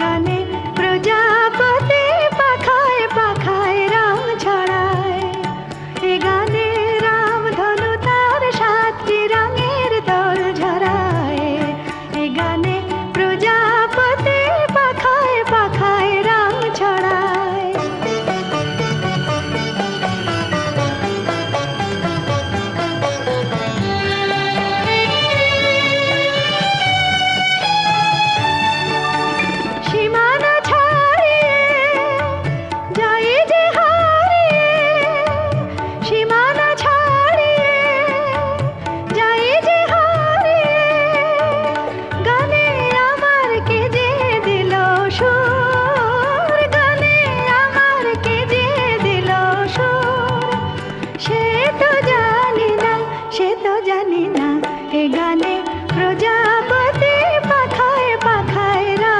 গান সে তো জানি না এ গানে প্রজা